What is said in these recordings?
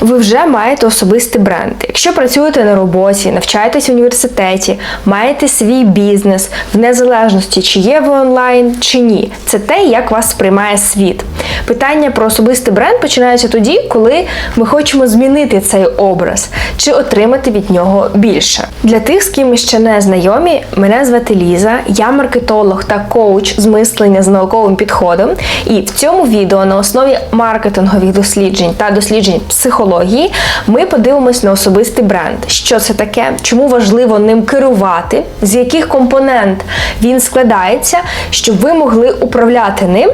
ви вже маєте особистий бренд. Якщо працюєте на роботі, навчаєтесь в університеті, маєте свій бізнес, в незалежності, чи є ви онлайн, чи ні, це те, як вас сприймає світ. Питання про особистий бренд починаються тоді, коли ми хочемо змінити цей образ чи отримати від нього більше. Для тих, з ким ми ще не знайомі, мене звати Ліза, я маркетолог та коуч з мислення з науковим підходом. І в цьому відео на основі маркетингових досліджень та досліджень психології ми подивимось на особистий бренд. Що це таке, чому важливо ним керувати, з яких компонент він складається, щоб ви могли управляти ним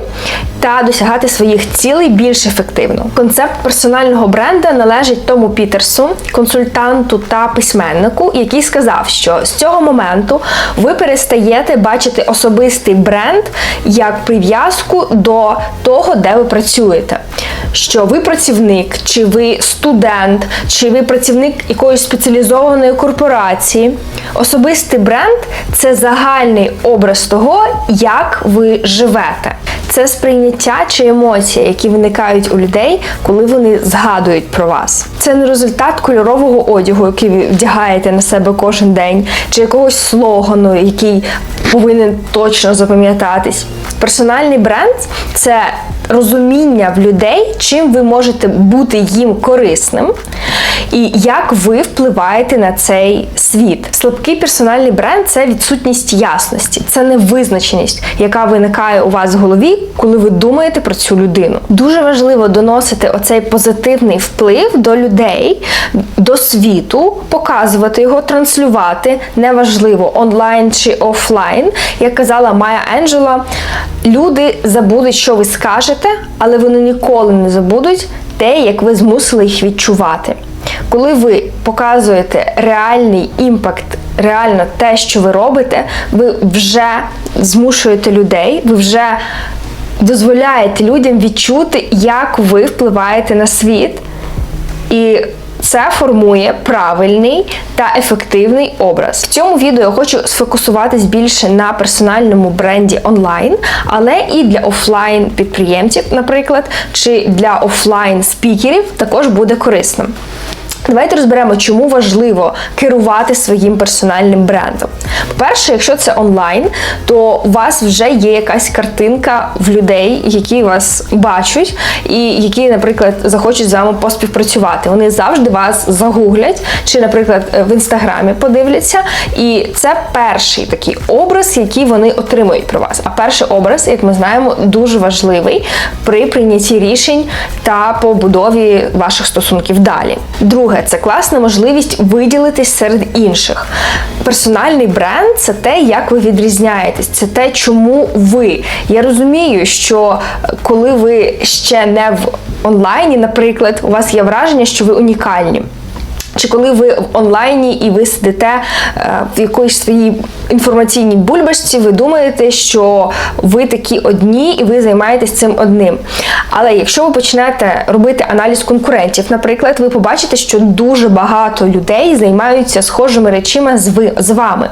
та досягати своїх цілей більш ефективно. Концепт персонального бренда належить Тому Пітерсу, консультанту та письменнику, який сказав, що з цього моменту ви перестаєте бачити особистий бренд як прив'язку до того, де ви працюєте. Що ви працівник, чи ви студент, чи ви працівник якоїсь спеціалізованої корпорації. Особистий бренд це загальний образ того, як ви живете. Це сприйняття чи емоції, які виникають у людей, коли вони згадують про вас. Це не результат кольорового одягу, який ви вдягаєте на себе кожен день, чи якогось слогану, який повинен точно запам'ятатись. Персональний бренд це розуміння в людей, чим ви можете бути їм корисним, і як ви впливаєте на цей світ. Слабкий персональний бренд це відсутність ясності, це невизначеність, яка виникає у вас в голові, коли ви думаєте про цю людину. Дуже важливо доносити оцей позитивний вплив до людей, до світу, показувати його, транслювати, неважливо онлайн чи офлайн. Як казала Майя Енджела, люди забудуть, що ви скажете, але вони ніколи не забудуть те, як ви змусили їх відчувати. Коли ви показуєте реальний імпакт, реально те, що ви робите, ви вже змушуєте людей, ви вже дозволяєте людям відчути, як ви впливаєте на світ. І це формує правильний та ефективний образ. В цьому відео я хочу сфокусуватись більше на персональному бренді онлайн, але і для офлайн підприємців, наприклад, чи для офлайн спікерів також буде корисним. Давайте розберемо, чому важливо керувати своїм персональним брендом. По-перше, якщо це онлайн, то у вас вже є якась картинка в людей, які вас бачать, і які, наприклад, захочуть з вами поспівпрацювати. Вони завжди вас загуглять, чи, наприклад, в інстаграмі подивляться. І це перший такий образ, який вони отримують про вас. А перший образ, як ми знаємо, дуже важливий при прийнятті рішень та побудові ваших стосунків далі. Друге, це класна можливість виділитись серед інших. Персональний бренд це те, як ви відрізняєтесь, це те, чому ви. Я розумію, що коли ви ще не в онлайні, наприклад, у вас є враження, що ви унікальні. Чи коли ви в онлайні і ви сидите е, в якоїсь своїй інформаційній бульбашці, ви думаєте, що ви такі одні і ви займаєтесь цим одним. Але якщо ви почнете робити аналіз конкурентів, наприклад, ви побачите, що дуже багато людей займаються схожими речами з, вами.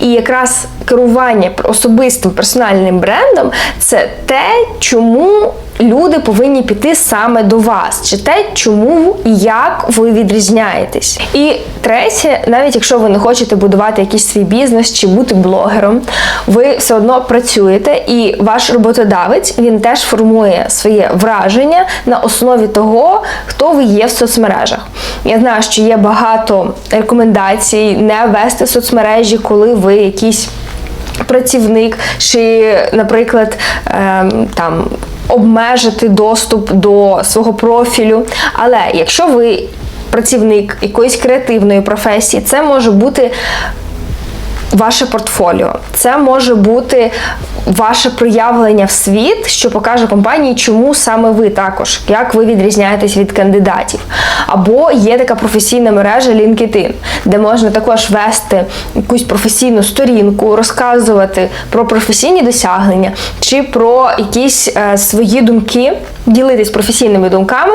І якраз керування особистим персональним брендом це те, чому люди повинні піти саме до вас, чи те, чому і як ви відрізняєтесь. І третє, навіть якщо ви не хочете будувати якийсь свій бізнес чи бути блогером, ви все одно працюєте, і ваш роботодавець він теж формує своє враження на основі того, хто ви є в соцмережах. Я знаю, що є багато рекомендацій не вести соцмережі, коли ви якісь. Працівник, чи, наприклад, ем, там обмежити доступ до свого профілю. Але якщо ви працівник якоїсь креативної професії, це може бути. Ваше портфоліо, це може бути ваше проявлення в світ, що покаже компанії, чому саме ви також, як ви відрізняєтесь від кандидатів. Або є така професійна мережа LinkedIn, де можна також вести якусь професійну сторінку, розказувати про професійні досягнення чи про якісь е, свої думки, ділитись професійними думками.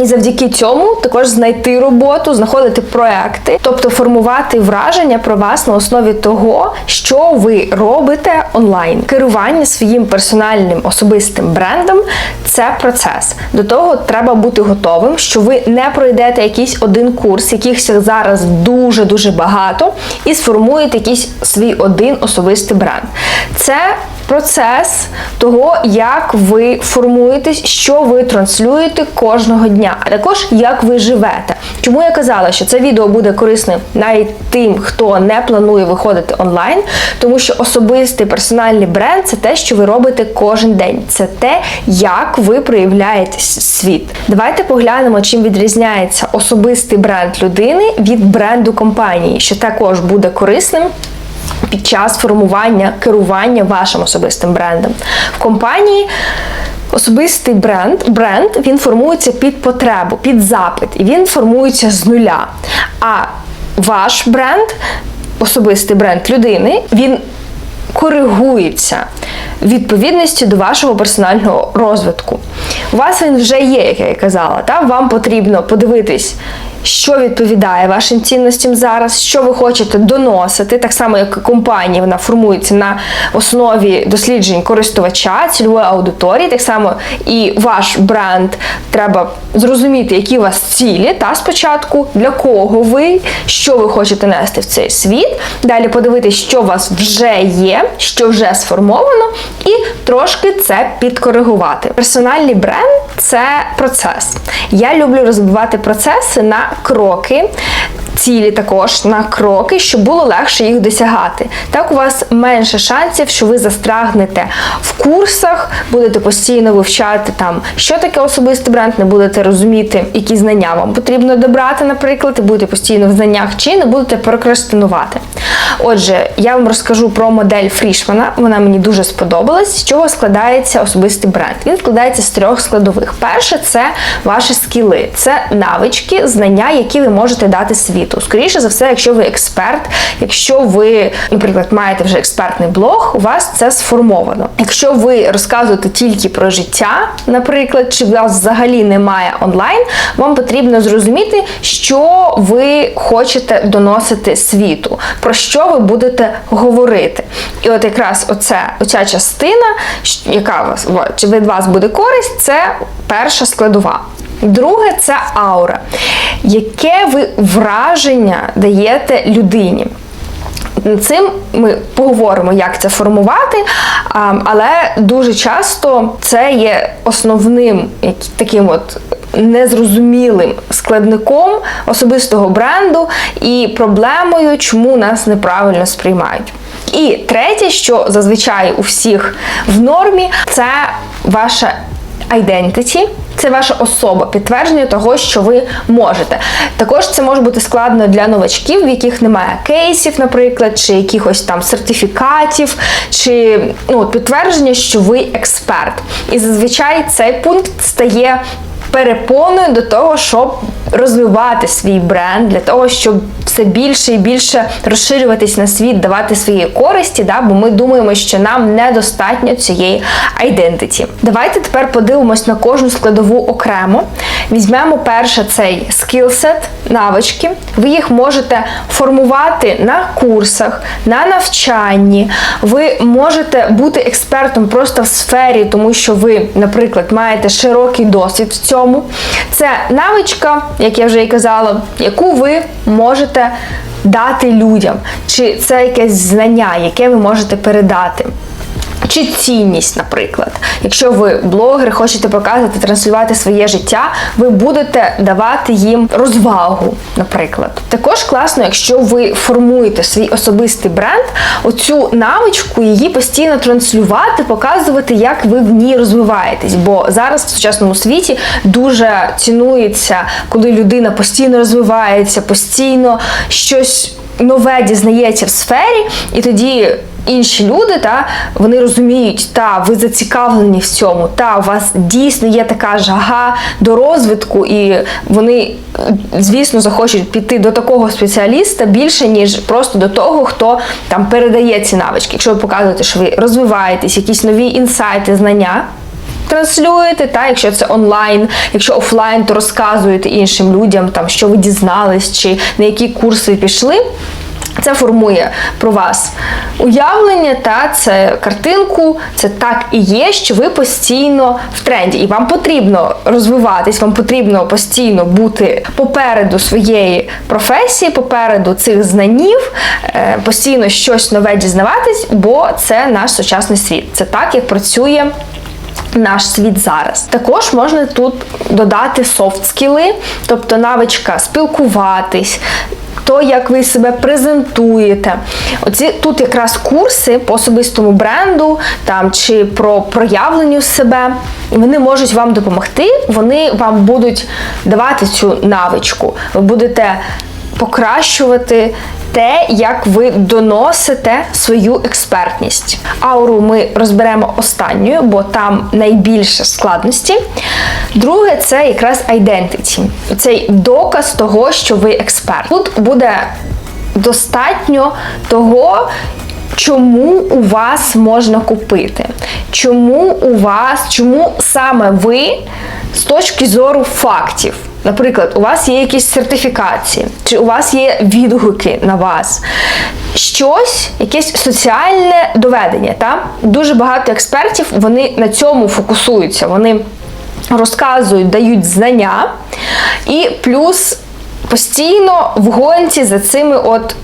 І завдяки цьому також знайти роботу, знаходити проекти, тобто формувати враження про вас на основі того, що ви робите онлайн. Керування своїм персональним особистим брендом це процес. До того треба бути готовим, що ви не пройдете якийсь один курс, яких зараз дуже дуже багато, і сформуєте якийсь свій один особистий бренд. Це процес того, як ви формуєтесь, що ви транслюєте кожного дня, а також як ви живете. Чому я казала, що це відео буде корисним навіть тим, хто не планує виходити онлайн, тому що особистий персональний бренд це те, що ви робите кожен день. Це те, як ви проявляєте світ. Давайте поглянемо, чим відрізняється особистий бренд людини від бренду компанії, що також буде корисним під час формування керування вашим особистим брендом. В компанії особистий бренд, бренд він формується під потребу, під запит, і він формується з нуля. А ваш бренд, особистий бренд людини, він коригується відповідності до вашого персонального розвитку. У вас він вже є, як я і казала. Та? Вам потрібно подивитись, що відповідає вашим цінностям зараз, що ви хочете доносити, так само як компанія вона формується на основі досліджень користувача, цільової аудиторії, так само і ваш бренд треба зрозуміти, які у вас цілі та спочатку, для кого ви, що ви хочете нести в цей світ. Далі подивитися, що у вас вже є, що вже сформовано, і трошки це підкоригувати. Персональний бренд це процес. Я люблю розбивати процеси на кроки. Цілі також на кроки, щоб було легше їх досягати. Так у вас менше шансів, що ви застрагнете в курсах, будете постійно вивчати там, що таке особистий бренд, не будете розуміти, які знання вам потрібно добрати, наприклад, і будете постійно в знаннях чи не будете прокрастинувати. Отже, я вам розкажу про модель Фрішмана. Вона мені дуже сподобалась. З чого складається особистий бренд? Він складається з трьох складових. Перше це ваші скіли, це навички, знання, які ви можете дати світу. Скоріше за все, якщо ви експерт, якщо ви, наприклад, маєте вже експертний блог, у вас це сформовано. Якщо ви розказуєте тільки про життя, наприклад, чи у вас взагалі немає онлайн, вам потрібно зрозуміти, що ви хочете доносити світу, про що ви будете говорити. І от якраз оце, оця частина, яка вас чи від вас буде користь, це перша складова. Друге це аура. Яке ви враження даєте людині? Цим ми поговоримо, як це формувати, але дуже часто це є основним таким от незрозумілим складником особистого бренду і проблемою, чому нас неправильно сприймають. І третє, що зазвичай у всіх в нормі, це ваша identity, це ваша особа, підтвердження того, що ви можете. Також це може бути складно для новачків, в яких немає кейсів, наприклад, чи якихось там сертифікатів, чи ну, підтвердження, що ви експерт. І зазвичай цей пункт стає перепоною до того, щоб розвивати свій бренд, для того, щоб все більше і більше розширюватись на світ, давати свої користі, да, бо ми думаємо, що нам недостатньо цієї айдентиті. Давайте тепер подивимось на кожну складову окремо. Візьмемо перше цей скілсет, навички. Ви їх можете формувати на курсах, на навчанні. Ви можете бути експертом просто в сфері, тому що ви, наприклад, маєте широкий досвід в цьому. Це навичка, як я вже і казала, яку ви можете дати людям, чи це якесь знання, яке ви можете передати. Чи цінність, наприклад. Якщо ви блогер, хочете показувати, транслювати своє життя, ви будете давати їм розвагу, наприклад. Також класно, якщо ви формуєте свій особистий бренд, оцю навичку її постійно транслювати, показувати, як ви в ній розвиваєтесь. Бо зараз в сучасному світі дуже цінується, коли людина постійно розвивається, постійно щось нове дізнається в сфері, і тоді інші люди, та вони розуміють, та ви зацікавлені в цьому, та у вас дійсно є така жага до розвитку, і вони, звісно, захочуть піти до такого спеціаліста більше, ніж просто до того, хто там передає ці навички. Якщо ви показуєте, що ви розвиваєтесь, якісь нові інсайти, знання. Транслюєте, та якщо це онлайн, якщо офлайн, то розказуєте іншим людям, там що ви дізнались, чи на які курси пішли. Це формує про вас уявлення, та це картинку, це так і є, що ви постійно в тренді, і вам потрібно розвиватись, вам потрібно постійно бути попереду своєї професії, попереду цих знанів, е, постійно щось нове дізнаватись, бо це наш сучасний світ. Це так, як працює. Наш світ зараз. Також можна тут додати софт скіли, тобто навичка спілкуватись, то, як ви себе презентуєте. Оці тут якраз курси по особистому бренду там чи про проявленню себе. Вони можуть вам допомогти, вони вам будуть давати цю навичку. Ви будете покращувати те, як ви доносите свою експертність. Ауру ми розберемо останньою, бо там найбільше складності. Друге, це якраз identity. Цей доказ того, що ви експерт. Тут буде достатньо того. Чому у вас можна купити? Чому у вас, чому саме ви з точки зору фактів? Наприклад, у вас є якісь сертифікації, чи у вас є відгуки на вас, щось, якесь соціальне доведення. Та? Дуже багато експертів вони на цьому фокусуються. Вони розказують, дають знання, і плюс постійно в гонці за цими от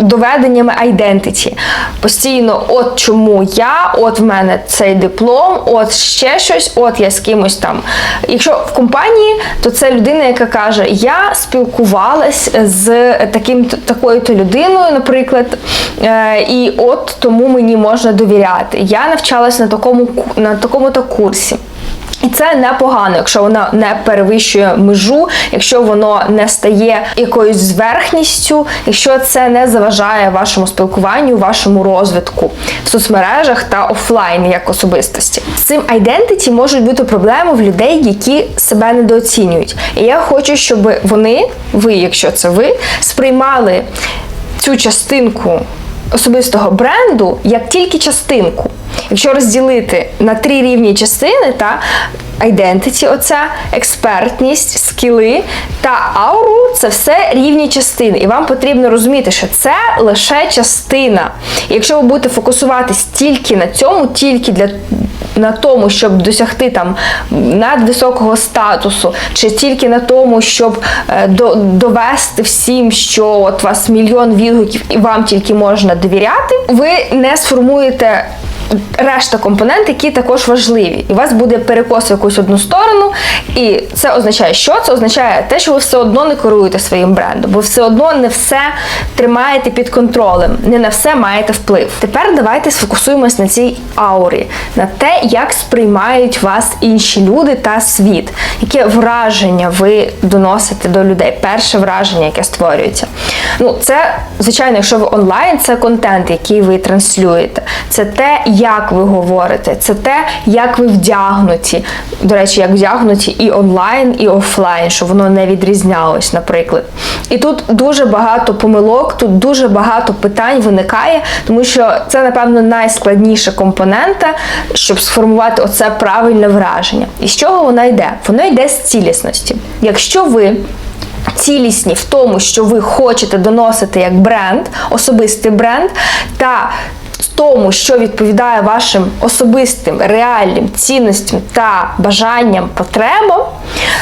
доведеннями айдентиті. Постійно, от чому я, от в мене цей диплом, от ще щось, от я з кимось там. Якщо в компанії, то це людина, яка каже: Я спілкувалась з таким такою-то людиною, наприклад, е, і от тому мені можна довіряти. Я навчалась на такому на такому-то курсі. І це непогано, якщо вона не перевищує межу, якщо воно не стає якоюсь зверхністю, якщо це не заважає вашому спілкуванню, вашому розвитку в соцмережах та офлайн як особистості. З цим айдентиті можуть бути проблеми в людей, які себе недооцінюють. І я хочу, щоб вони, ви, якщо це ви, сприймали цю частинку особистого бренду як тільки частинку. Якщо розділити на три рівні частини, та identity, оця експертність, скіли та ауру це все рівні частини. І вам потрібно розуміти, що це лише частина. І якщо ви будете фокусуватись тільки на цьому, тільки для на тому, щоб досягти там надвисокого статусу, чи тільки на тому, щоб е, до, довести всім, що от вас мільйон відгуків і вам тільки можна довіряти, ви не сформуєте решта компонент, які також важливі. І у вас буде перекос в якусь одну сторону, і це означає, що це означає те, що ви все одно не керуєте своїм брендом, бо все одно не все тримаєте під контролем, не на все маєте вплив. Тепер давайте сфокусуємось на цій аурі, на те, як сприймають вас інші люди та світ, яке враження ви доносите до людей, перше враження, яке створюється. Ну, це, звичайно, якщо ви онлайн, це контент, який ви транслюєте. Це те, як ви говорите, це те, як ви вдягнуті. До речі, як вдягнуті і онлайн, і офлайн, щоб воно не відрізнялось, наприклад. І тут дуже багато помилок, тут дуже багато питань виникає, тому що це, напевно, найскладніша компонента, щоб сформувати оце правильне враження. І з чого вона йде? Воно йде з цілісності. Якщо ви цілісні в тому, що ви хочете доносити як бренд, особистий бренд, та тому, що відповідає вашим особистим реальним цінностям та бажанням, потребам,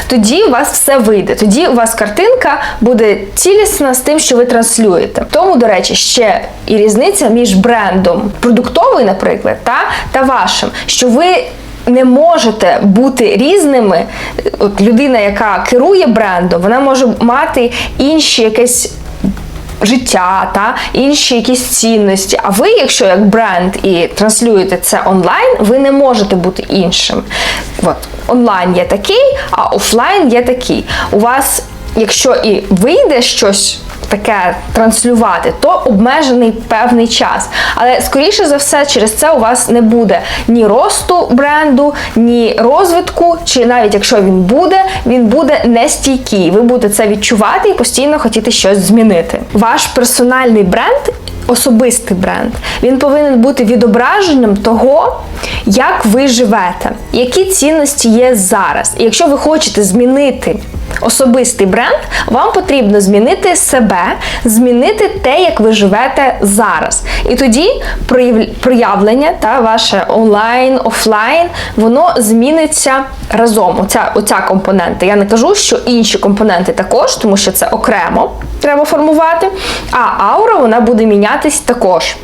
тоді у вас все вийде. Тоді у вас картинка буде цілісна з тим, що ви транслюєте. Тому, до речі, ще і різниця між брендом продуктовий, наприклад, та, та вашим, що ви. Не можете бути різними. От людина, яка керує брендом, вона може мати інші якесь життя та інші якісь цінності. А ви, якщо як бренд і транслюєте це онлайн, ви не можете бути іншим. От, онлайн є такий, а офлайн є такий. У вас, якщо і вийде щось таке транслювати, то обмежений певний час. Але скоріше за все, через це у вас не буде ні росту бренду, ні розвитку, чи навіть якщо він буде, він буде нестійкий. Ви будете це відчувати і постійно хотіти щось змінити. Ваш персональний бренд особистий бренд. Він повинен бути відображенням того, як ви живете, які цінності є зараз. І якщо ви хочете змінити особистий бренд, вам потрібно змінити себе, змінити те, як ви живете зараз. І тоді проявлення та ваше онлайн, офлайн, воно зміниться разом. Оця, оця компонента. Я не кажу, що інші компоненти також, тому що це окремо треба формувати. А аура вона буде мінятись також.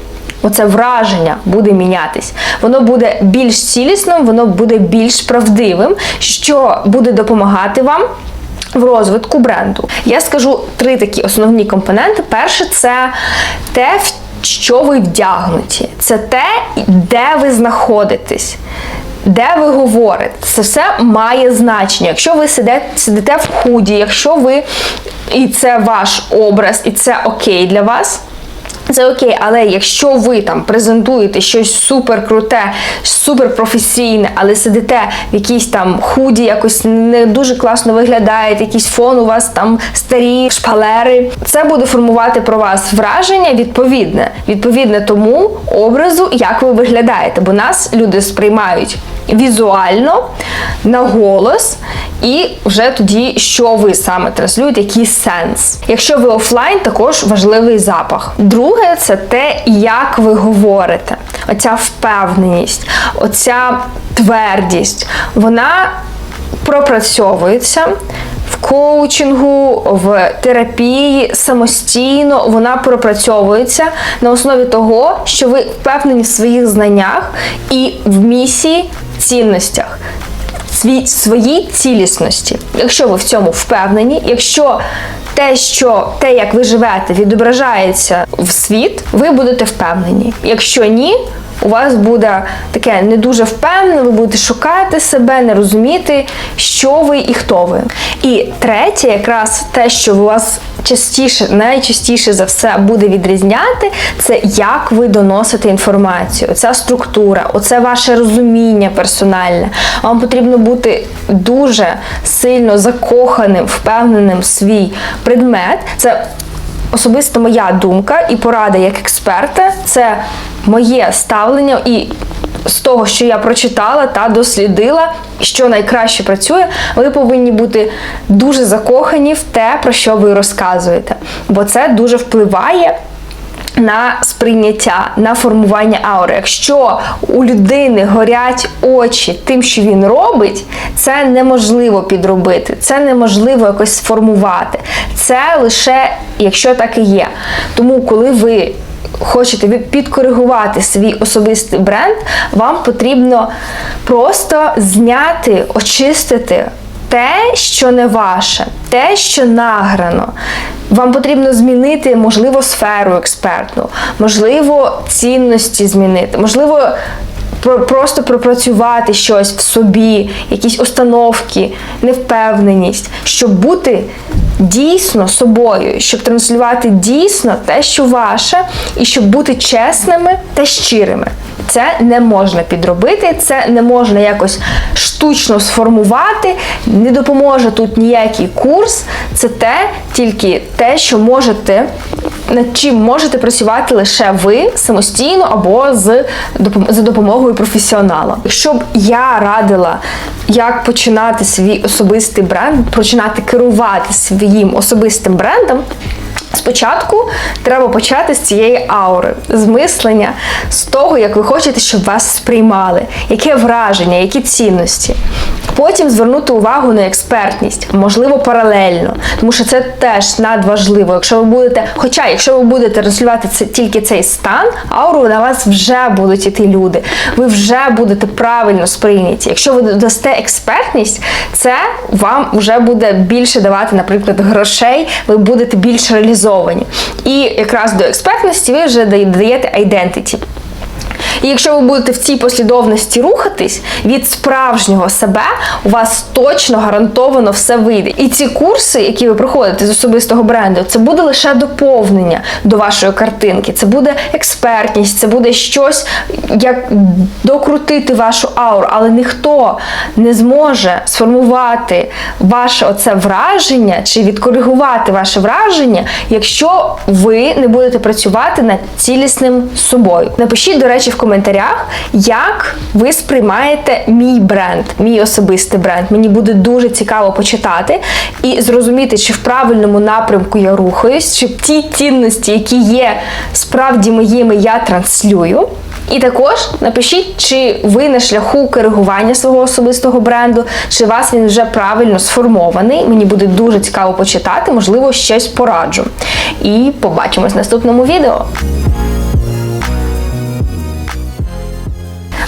Оце враження буде мінятись. Воно буде більш цілісним, воно буде більш правдивим, що буде допомагати вам в розвитку бренду. Я скажу три такі основні компоненти. Перше, це те, що ви вдягнуті, це те, де ви знаходитесь. Де ви говорите, це все має значення. Якщо ви сидите, в худі, якщо ви і це ваш образ, і це окей для вас. Це окей, але якщо ви там презентуєте щось супер круте, супер професійне, але сидите в якійсь там худі, якось не дуже класно виглядаєте, якийсь фон у вас там старі шпалери, це буде формувати про вас враження відповідне, відповідне тому образу, як ви виглядаєте. Бо нас люди сприймають візуально, на голос, і вже тоді, що ви саме транслюєте, який сенс. Якщо ви офлайн, також важливий запах. Друге, це те, як ви говорите. Оця впевненість, оця твердість, вона пропрацьовується. В коучингу, в терапії самостійно вона пропрацьовується на основі того, що ви впевнені в своїх знаннях і в місії, цінностях, свій, своїй цілісності. Якщо ви в цьому впевнені, якщо те, що те, як ви живете, відображається в світ, ви будете впевнені. Якщо ні, у вас буде таке не дуже впевнене, ви будете шукати себе, не розуміти, що ви і хто ви. І третє, якраз те, що у вас частіше, найчастіше за все буде відрізняти, це як ви доносите інформацію. Оця структура, оце ваше розуміння персональне. Вам потрібно бути дуже сильно закоханим, впевненим в свій предмет. Це особисто моя думка і порада як експерта. Це моє ставлення і. З того, що я прочитала та дослідила, що найкраще працює, ви повинні бути дуже закохані в те, про що ви розказуєте. Бо це дуже впливає на сприйняття, на формування аури. Якщо у людини горять очі тим, що він робить, це неможливо підробити, це неможливо якось сформувати. Це лише якщо так і є. Тому, коли ви хочете підкоригувати свій особистий бренд, вам потрібно просто зняти, очистити те, що не ваше, те, що награно. Вам потрібно змінити, можливо, сферу експертну, можливо, цінності змінити, можливо, просто пропрацювати щось в собі, якісь установки, невпевненість, щоб бути дійсно собою, щоб транслювати дійсно те, що ваше, і щоб бути чесними та щирими. Це не можна підробити, це не можна якось штучно сформувати, не допоможе тут ніякий курс. Це те, тільки те, що можете, над чим можете працювати лише ви самостійно або з за допомогою професіонала. Якщо б я радила, як починати свій особистий бренд, починати керувати своїм особистим брендом. Спочатку треба почати з цієї аури, з мислення, з того, як ви хочете, щоб вас сприймали, яке враження, які цінності. Потім звернути увагу на експертність, можливо, паралельно, тому що це теж надважливо. Якщо ви будете, хоча якщо ви будете транслювати це тільки цей стан, ауру на вас вже будуть іти люди. Ви вже будете правильно сприйняті. Якщо ви дасте експертність, це вам вже буде більше давати, наприклад, грошей, ви будете більш реалізовані. І якраз до експертності ви вже даєте identity. І якщо ви будете в цій послідовності рухатись, від справжнього себе у вас точно гарантовано все вийде. І ці курси, які ви проходите з особистого бренду, це буде лише доповнення до вашої картинки. Це буде експертність, це буде щось, як докрутити вашу ауру, але ніхто не зможе сформувати ваше оце враження чи відкоригувати ваше враження, якщо ви не будете працювати над цілісним собою. Напишіть, до речі, в коментарях, як ви сприймаєте мій бренд, мій особистий бренд. Мені буде дуже цікаво почитати і зрозуміти, чи в правильному напрямку я рухаюсь, чи ті цінності, які є справді моїми, я транслюю. І також напишіть, чи ви на шляху коригування свого особистого бренду, чи вас він вже правильно сформований. Мені буде дуже цікаво почитати, можливо, щось пораджу. І побачимось в наступному відео.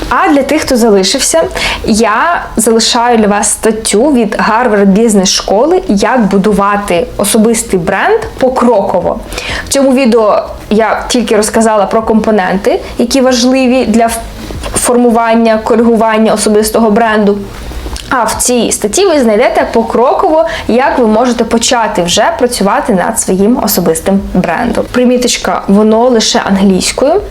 А для тих, хто залишився, я залишаю для вас статтю від Harvard Business школи, як будувати особистий бренд покроково. В цьому відео я тільки розказала про компоненти, які важливі для формування, коригування особистого бренду. А в цій статті ви знайдете покроково, як ви можете почати вже працювати над своїм особистим брендом. Приміточка, воно лише англійською.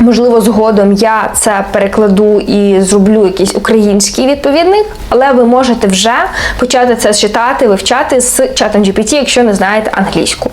Можливо, згодом я це перекладу і зроблю якийсь український відповідник, але ви можете вже почати це читати, вивчати з чатом GPT, якщо не знаєте англійську.